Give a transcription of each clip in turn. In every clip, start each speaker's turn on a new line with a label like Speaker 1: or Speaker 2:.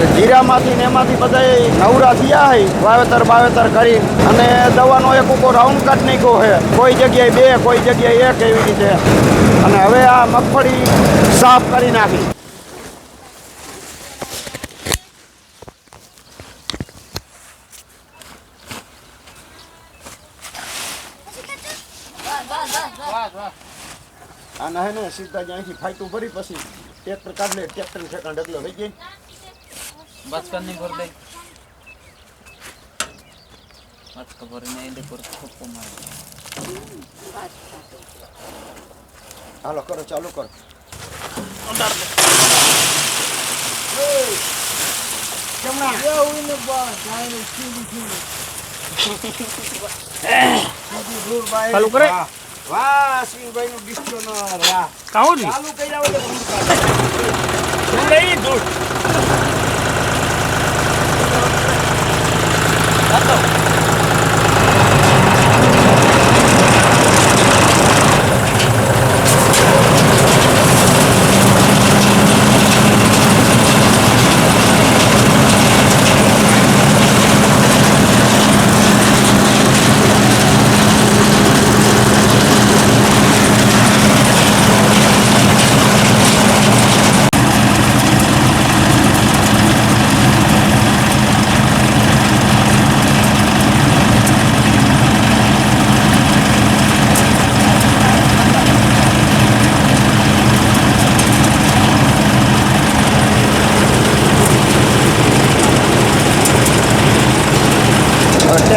Speaker 1: જીરામાંથી ને એમાંથી બધા નવરા થયા હે, વાવેતર વાવેતર કરી. અને દવાનો એક ઉકો રાઉન્ડ કાઢ નાખ્યો છે કોઈ જગ્યાએ બે, કોઈ જગ્યાએ એક એવી રીતે. અને હવે આ મગફળી સાફ કરી નાખી. આ નહે ને સીધા જ્યાંથી ફાઈટું ભરી પછી ટ્રેક્ટર કાઢ લે ટ્રેક્ટર ઠેકાણ ડગલો થઈ જાય
Speaker 2: बस करनी कर दे बस खबर नहीं दे पर खूब मार
Speaker 1: હાલો કરો ચાલુ કરો
Speaker 3: ચાલુ કરે
Speaker 1: વાહ અશ્વિનભાઈ નું ડિસ્ટ્રોનર વાહ
Speaker 3: કાઉ જી
Speaker 1: ચાલુ કર્યા વગર હું કાઢું.
Speaker 3: તું નહીં દૂર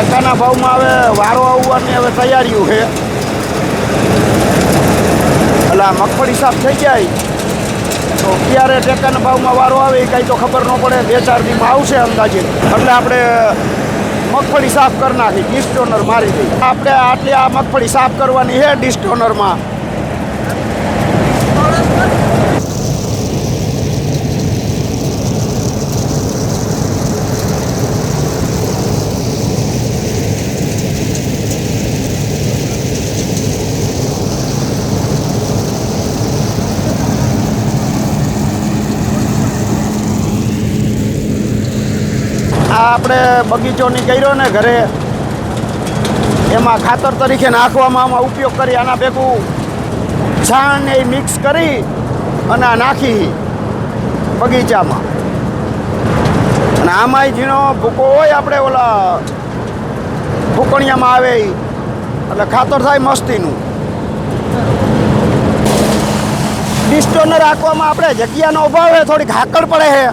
Speaker 1: ટેકાના ભાવમાં હવે વારો આવવાની હવે તૈયારીઓ છે. એટલે આ મગફળી સાફ થઈ જાય. તો ક્યારે ટેકાના ભાવમાં વારો આવે એ કાંઈ તો ખબર ન પડે. બે ચાર દીમાં આવશે અંદાજે. એટલે આપણે મગફળી સાફ કરી નાખી, ડિસ્ટોનર મારી દઈ આપણે આટલી આ મગફળી સાફ કરવાની છે ડિસ્ટોનરમાં. આ આપણે બગીચોની કર્યો ને ઘરે એમાં ખાતર તરીકે નાખવામાં આમાં ઉપયોગ કરી આના ભેગું છાણ એ મિક્સ કરી અને આ નાખી બગીચામાં. અને આમાંય ઝીણો ભૂકો હોય આપણે ઓલા ફૂકણિયામાં આવે. એટલે ખાતર થાય મસ્તીનું. ડિસ્ટોને રાખવામાં આપણે જગ્યાનો અભાવ થોડીક હાકડ પડે છે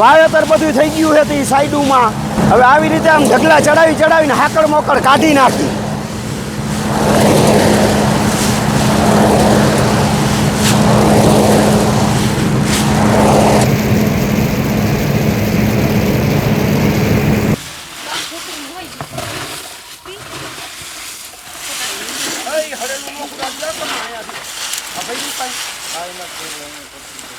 Speaker 1: વાવેતર બધું થઈ ગયું છે તે સાઈડુમાં. હવે આવી રીતે આમ ઢગલા ચડાવી ચડાવીને હાકડ મોકડ કાઢી નાખી.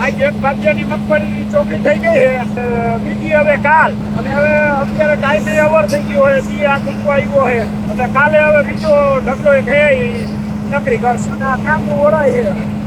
Speaker 1: આ એક ભાગ્યની મગફળી ચોકી થઈ ગઈ છે બીજી હવે કાલ. અને હવે અત્યારે ટાઈમે અવર થઈ ગયો હોય બી આ ટૂંકો આવ્યો છે. અને કાલે હવે બીજો ઢગલો એક હે નકરી કરશું. અને આ કામ ઓળાય છે.